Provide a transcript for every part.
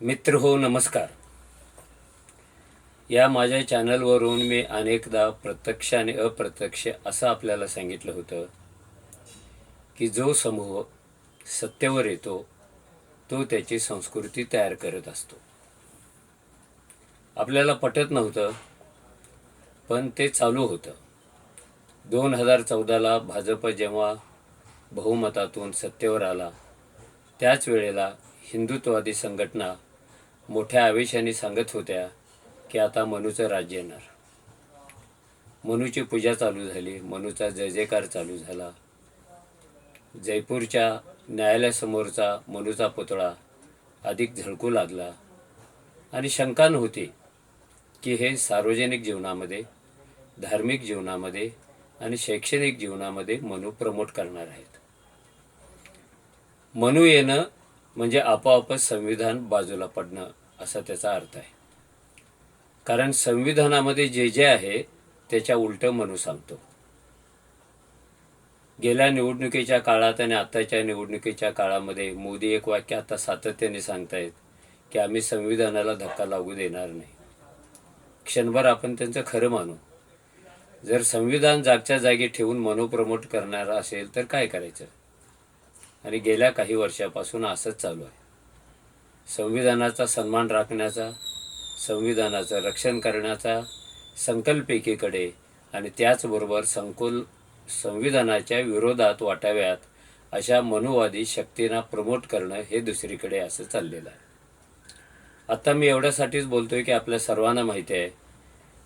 मित्र हो नमस्कार. या माझ्या चॅनलवरून मी अनेकदा प्रत्यक्ष आणि अप्रत्यक्ष असं आपल्याला सांगितलं होतं की जो समूह सत्तेवर येतो तो त्याची संस्कृती तयार करत असतो. आपल्याला पटत नव्हतं पण ते चालू होतं. दोन हजार चौदाला भाजप जेव्हा बहुमतातून सत्तेवर आला त्याच वेळेला हिंदुत्ववादी संघटना मोठ्या आवेशाने सांगत होत्या की आता मनूचं राज्य येणार. मनूची पूजा चालू झाली मनूचा जय जयकार चालू झाला. जयपूरच्या न्यायालयासमोरचा मनूचा पुतळा अधिक झळकू लागला आणि शंका नव्हती की हे सार्वजनिक जीवनामध्ये धार्मिक जीवनामध्ये आणि शैक्षणिक जीवनामध्ये मनू प्रमोट करणार आहेत. मनू येणं म्हणजे आपोआपच संविधान बाजूला पडणं. असा त्याचा अर्थ आहे. कारण संविधानामध्ये जे जे आहे त्याच्या उलटं म्हणू सांगतो. गेल्या निवडणुकीच्या काळात आणि आताच्या निवडणुकीच्या काळामध्ये मोदी एक वाक्य आता सातत्याने सांगतायत की आम्ही संविधानाला धक्का लागू देणार नाही. क्षणभर आपण त्यांचं खरं मानू. जर संविधान जागच्या जागी ठेवून मनोप्रमोट करणारा करणार असेल तर काय करायचं? आणि गेल्या काही वर्षापासून असंच चालू आहे. संविधानाचा सन्मान राखण्याचा संविधानाचं रक्षण करण्याचा संकल्प एकीकडे आणि त्याचबरोबर संकुल संविधानाच्या विरोधात वाटाव्यात अशा मनुवादी शक्तींना प्रमोट करणं हे दुसरीकडे असं चाललेलं आहे. आत्ता मी एवढ्यासाठीच बोलतोय की आपल्या सर्वांना माहिती आहे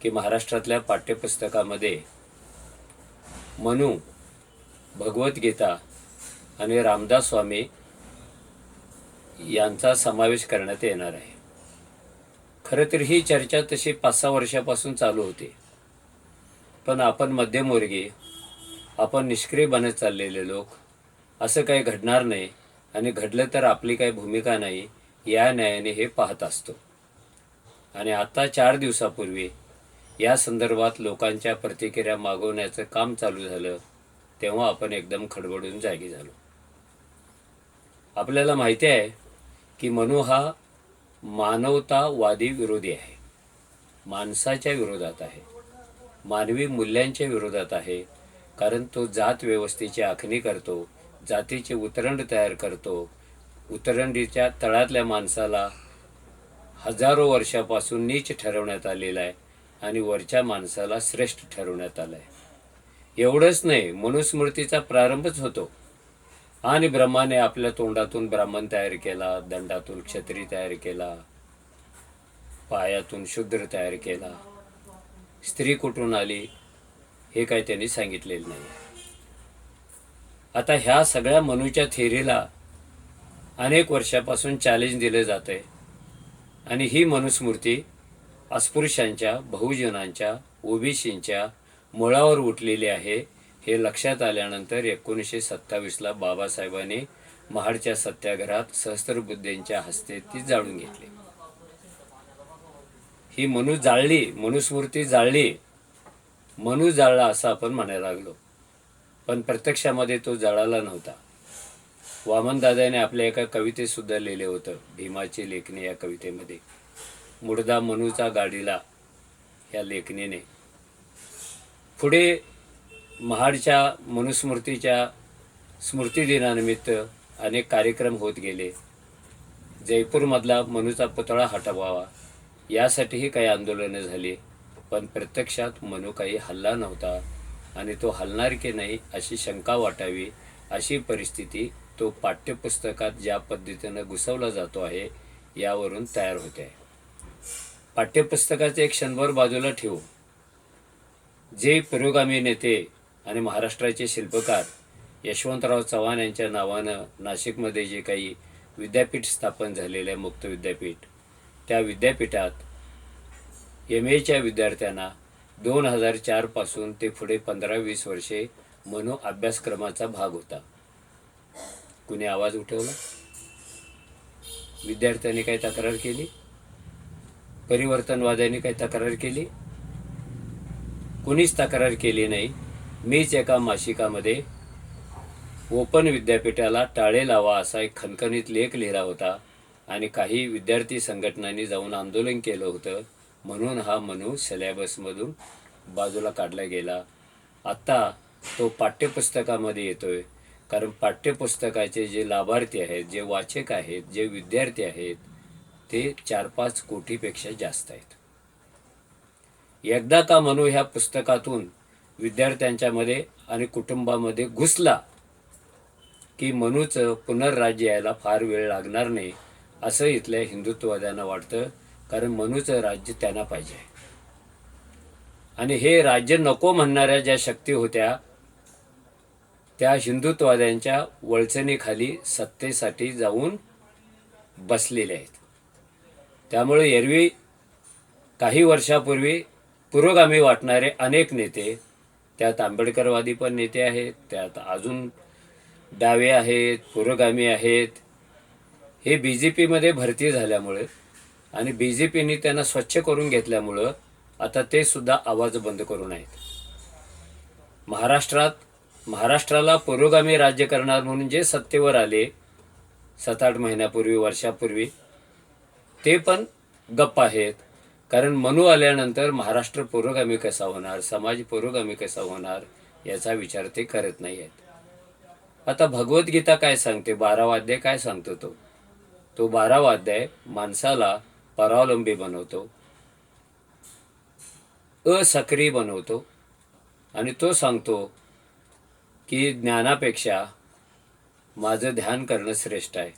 की महाराष्ट्रातल्या पाठ्यपुस्तकामध्ये मनू भगवद्गीता आणि रामदास स्वामी यांचा समावेश करण्यात येणार आहे. खरं तर ही चर्चा तशी पाच सहा वर्षापासून चालू होती. पण आपण मध्यमवर्गीय आपण निष्क्रिय बनत चाललेले लोक असं काही घडणार नाही आणि घडलं तर आपली काही भूमिका नाही या न्यायाने हे पाहत असतो. आणि आता चार दिवसापूर्वी या संदर्भात लोकांच्या प्रतिक्रिया मागवण्याचं काम चालू झालं तेव्हा आपण एकदम खडबडून जागी झालो. आपल्याला माहिती आहे की मनू हा मानवतावादी विरोधी आहे. माणसाच्या विरोधात आहे. मानवी मूल्यांच्या विरोधात आहे. कारण तो जात व्यवस्थेची आखणी करतो जातीचे उतरंड तयार करतो. उतरंडीच्या तळातल्या माणसाला हजारो वर्षापासून नीच ठरवण्यात आलेला आहे आणि वरच्या माणसाला श्रेष्ठ ठरवण्यात आलं आहे एवढंच नाही मनुस्मृतीचा प्रारंभच होतो. आणि ब्रह्माने आपल्या तोंडातून ब्राह्मण तयार केला दंडातून क्षत्री तयार केला पायातून शूद्र तयार केला. स्त्री कुठून आली हे काही त्यांनी सांगितलेलं नाही. आता ह्या सगळ्या मनूच्या थेरीला अनेक वर्षापासून चॅलेंज दिलं जात आहे आणि ही मनुस्मृती अस्पृश्यांच्या बहुजनांच्या ओबीसींच्या मुळावर उठलेली आहे. हे लक्षात आल्यानंतर एकोणीसशे सत्तावीसला बाबासाहेबांनी महाडच्या सत्याग्रहात सहस्त्रबुद्धींच्या हस्ते ती जाळून घेतली. ही मनू जाळली मनुस्मृती जाळली. मनू जाळला असं आपण म्हणायला लागलो. पण प्रत्यक्षामध्ये तो जळाला नव्हता. वामनदादाने आपल्या एका कवितेत सुद्धा लिहिले होतं भीमाची लेखणी या कवितेमध्ये. मुडदा मनूचा गाडीला या लेखणीने. पुढे महाडच्या मनुस्मृतीच्या स्मृतिदिनानिमित्त अनेक कार्यक्रम होत गेले. जयपूरमधला मनूचा पुतळा हटवावा यासाठीही काही आंदोलनं झाली. पण प्रत्यक्षात मनू काही हल्ला नव्हता आणि तो हलणार की नाही अशी शंका वाटावी अशी परिस्थिती तो पाठ्यपुस्तकात ज्या पद्धतीनं घुसवला जातो आहे यावरून तयार होते. आहे पाठ्यपुस्तकाचे एक क्षणभर बाजूला ठेवू. जे पुरोगामी नेते आणि महाराष्ट्राचे शिल्पकार यशवंतराव चव्हाण यांच्या नावानं नाशिकमध्ये जे काही विद्यापीठ स्थापन झालेलं आहे मुक्त विद्यापीठ त्या विद्यापीठात एम एच्या विद्यार्थ्यांना दोन हजार चारपासून ते पुढे पंधरा वीस वर्षे मनो अभ्यासक्रमाचा भाग होता. कुणी आवाज उठवला? विद्यार्थ्यांनी काही तक्रार केली? परिवर्तनवाद्यांनी काही तक्रार केली? कुणीच तक्रार केली नाही. मीच एका मासिकामध्ये ओपन विद्यापीठाला टाळे लावा असा एक खणखणीत लेख लिहिला होता आणि काही विद्यार्थी संघटनांनी जाऊन आंदोलन केलं होतं. म्हणून हा मनू सिलेबसमधून बाजूला काढला गेला. आत्ता तो पाठ्यपुस्तकामध्ये येतोय. कारण पाठ्यपुस्तकाचे जे लाभार्थी आहेत जे वाचक आहेत जे विद्यार्थी आहेत ते चार पाच कोटीपेक्षा जास्त आहेत. एकदा का मनू ह्या पुस्तकातून विद्यार्थ्यांच्यामध्ये आणि कुटुंबामध्ये घुसला की मनूचं पुनर्राज्य यायला फार वेळ लागणार नाही असं इथल्या हिंदुत्ववाद्यांना वाटतं कारण मनूचं राज्य त्यांना पाहिजे. आणि हे राज्य नको म्हणणाऱ्या ज्या शक्ती होत्या त्या हिंदुत्ववाद्यांच्या वळचणीखाली सत्तेसाठी जाऊन बसलेल्या आहेत. त्यामुळे एरवी काही वर्षापूर्वी पुरोगामी वाटणारे अनेक नेते त्यात आंबेडकरवादी पण नेते आहेत त्यात अजून डावे आहेत पुरोगामी आहेत. हे बी जे पीमध्ये भरती झाल्यामुळे आणि बी जे पीने त्यांना स्वच्छ करून घेतल्यामुळं आता ते सुद्धा आवाज बंद करून आहेत. महाराष्ट्रात महाराष्ट्राला पुरोगामी राज्य करणार म्हणून जे सत्तेवर आले सात आठ महिन्यापूर्वी वर्षापूर्वी ते पण गप्प आहेत. कारण मनू आल्यानंतर महाराष्ट्र पुरोगामी कसा होणार समाज पुरोगामी कसा होणार याचा विचार ते करत नाही आहेत आता भगवद्गीता काय सांगते? बारावा अध्याय काय सांगतो तो? तो बारावा अध्याय माणसाला परावलंबी बनवतो असक्रिय बनवतो आणि तो सांगतो की ज्ञानापेक्षा माझं ध्यान करणं श्रेष्ठ आहे.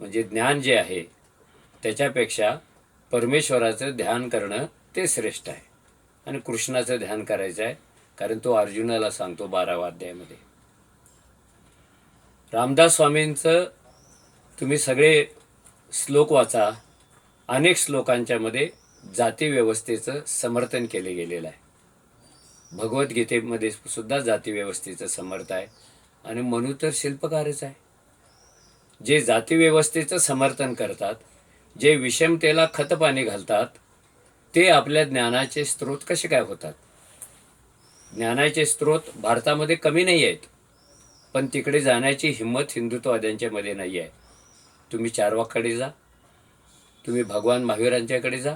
म्हणजे ज्ञान जे आहे त्याच्यापेक्षा परमेश्वराचं ध्यान करणं ते श्रेष्ठ आहे. आणि कृष्णाचं ध्यान करायचं आहे कारण तो अर्जुनाला सांगतो बारावा अध्यायामध्ये. रामदास स्वामींचं तुम्ही सगळे श्लोक वाचा अनेक श्लोकांच्यामध्ये जाती व्यवस्थेचं समर्थन केले गेलेलं आहे. भगवद्गीतेमध्ये सुद्धा जाती व्यवस्थेचं समर्थ आहे. आणि म्हणू तर शिल्पकारच आहे. जे जाती व्यवस्थेचं समर्थन करतात जे विषमतेला खतपाणी घालतात ते आपल्या ज्ञानाचे स्रोत कसे काय होतात? ज्ञानाचे स्रोत भारतामध्ये कमी नाही आहेत पण तिकडे जाण्याची हिंमत हिंदुत्ववाद्यांच्यामध्ये नाही आहे तुम्ही चारवाकडे जा तुम्ही भगवान महावीरांच्याकडे जा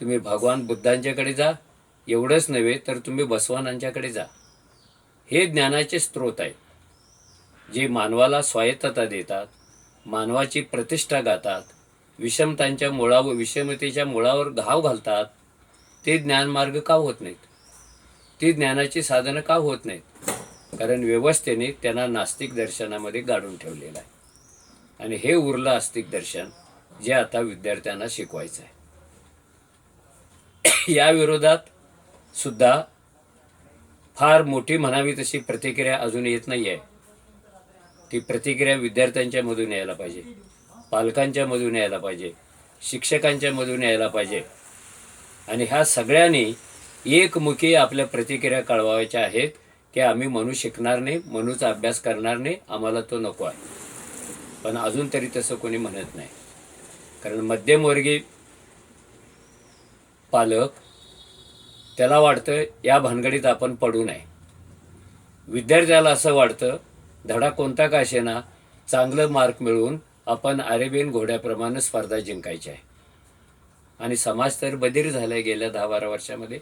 तुम्ही भगवान बुद्धांच्याकडे जा एवढंच नव्हे तर तुम्ही बसवानांच्याकडे जा. हे ज्ञानाचे स्रोत आहे जे मानवाला स्वायत्तता देतात मानवाची प्रतिष्ठा गातात विषमतांच्या मुळावर विषमतेच्या मुळावर घाव घालतात ते ज्ञानमार्ग का होत नाहीत? ती ज्ञानाची साधनं का होत नाहीत? कारण व्यवस्थेने त्यांना नास्तिक दर्शनामध्ये गाडून ठेवलेलं आहे. आणि हे उरलं आस्तिक दर्शन जे आता विद्यार्थ्यांना शिकवायचं आहे. या विरोधात सुद्धा फार मोठी म्हणावी तशी प्रतिक्रिया अजून येत नाही आहे ती प्रतिक्रिया विद्यार्थ्यांच्या मधून यायला पाहिजे. पालकांच्या मधून यायला पाहिजे शिक्षकांच्या मधून यायला पाहिजे. आणि ह्या सगळ्यांनी एकमुखी आपल्या प्रतिक्रिया कळवायच्या आहेत की आम्ही मनू शिकणार नाही मनूचा अभ्यास करणार नाही आम्हाला तो नको आहे. पण अजून तरी तसं कोणी म्हणत नाही. कारण मध्यमवर्गीय पालक त्याला वाटतं या भानगडीत आपण पडू नये. विद्यार्थ्याला असं वाटतं धडा कोणता का असेना चांगलं मार्क मिळवून आपण अरेबियन घोड्याप्रमाणे स्पर्धा जिंकायची आहे. आणि समाज तर बधीर झालाय गेल्या दहा बारा वर्षामध्ये.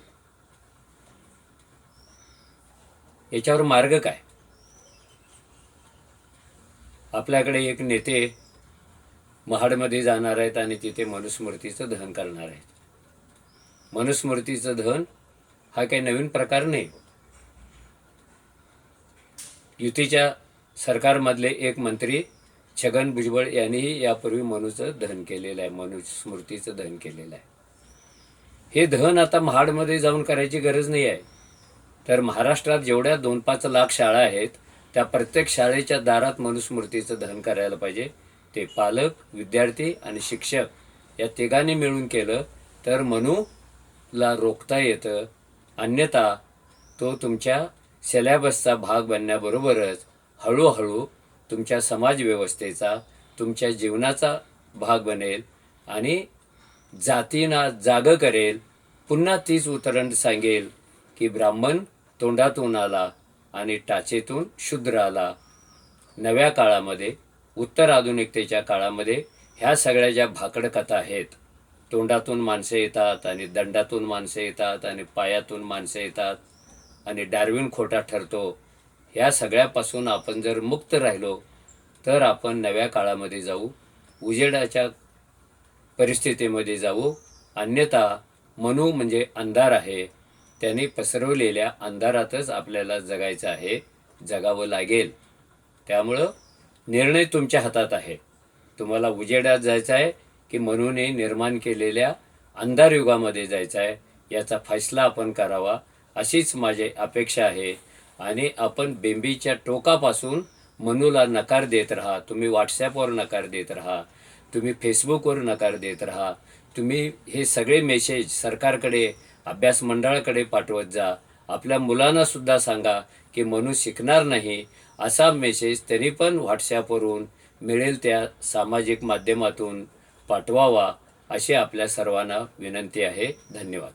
याच्यावर मार्ग काय? आपल्याकडे एक नेते महाडमध्ये जाणार आहेत आणि तिथे मनुस्मृतीचं दहन करणार आहेत. मनुस्मृतीचं दहन हा काही नवीन प्रकार नाही. युतीच्या सरकारमधले एक मंत्री छगन भुजबळ यांनीही यापूर्वी मनूचं दहन केलेलं आहे मनुस्मृतीचं दहन केलेलं आहे. हे दहन आता महाडमध्ये जाऊन करायची गरज नाही आहे. तर महाराष्ट्रात जेवढ्या दोन पाच लाख शाळा आहेत त्या प्रत्येक शाळेच्या दारात मनुस्मृतीचं दहन करायला पाहिजे. ते पालक विद्यार्थी आणि शिक्षक या तिघांनी मिळून केलं तर मनूला रोखता येतं. अन्यथा तो तुमच्या सिलॅबसचा भाग बनण्याबरोबरच हळूहळू तुमच्या समाजव्यवस्थेचा तुमच्या जीवनाचा भाग बनेल आणि जातींना जागं करेल. पुन्हा तीच उतरण सांगेल की ब्राह्मण तोंडातून आला आणि टाचेतून शूद्र आला. नव्या काळामध्ये उत्तर आधुनिकतेच्या काळामध्ये ह्या सगळ्या ज्या भाकड कथा आहेत तोंडातून माणसं येतात आणि दंडातून माणसं येतात आणि पायातून माणसं येतात आणि डार्विन खोटा ठरतो ह्या सगळ्यापासून आपण जर मुक्त राहिलो तर आपण नव्या काळामध्ये जाऊ उजेडाच्या परिस्थितीमध्ये जाऊ. अन्यथा मनू म्हणजे अंधार आहे. त्याने पसरवलेल्या अंधारातच आपल्याला जगायचं आहे जगावं लागेल. त्यामुळं निर्णय तुमच्या हातात आहे. तुम्हाला उजेडात जायचं आहे की मनूने निर्माण केलेल्या अंधार युगामध्ये जायचं आहे याचा फैसला आपण करावा. अशीच माझी अपेक्षा आहे. आणि आपण बेंबीच्या टोकापासून मनूला नकार देत राहा तुम्ही व्हॉट्सॲपवर नकार देत राहा तुम्ही फेसबुकवर नकार देत राहा तुम्ही हे सगळे मेसेज सरकारकडे अभ्यास मंडळाकडे पाठवत जा. आपल्या मुलांनासुद्धा सांगा की मनू शिकणार नाही असा मेसेज त्यांनी पण व्हॉट्सॲपवरून मिळेल त्या सामाजिक माध्यमातून पाठवावा अशी आपल्या सर्वांना विनंती आहे. धन्यवाद.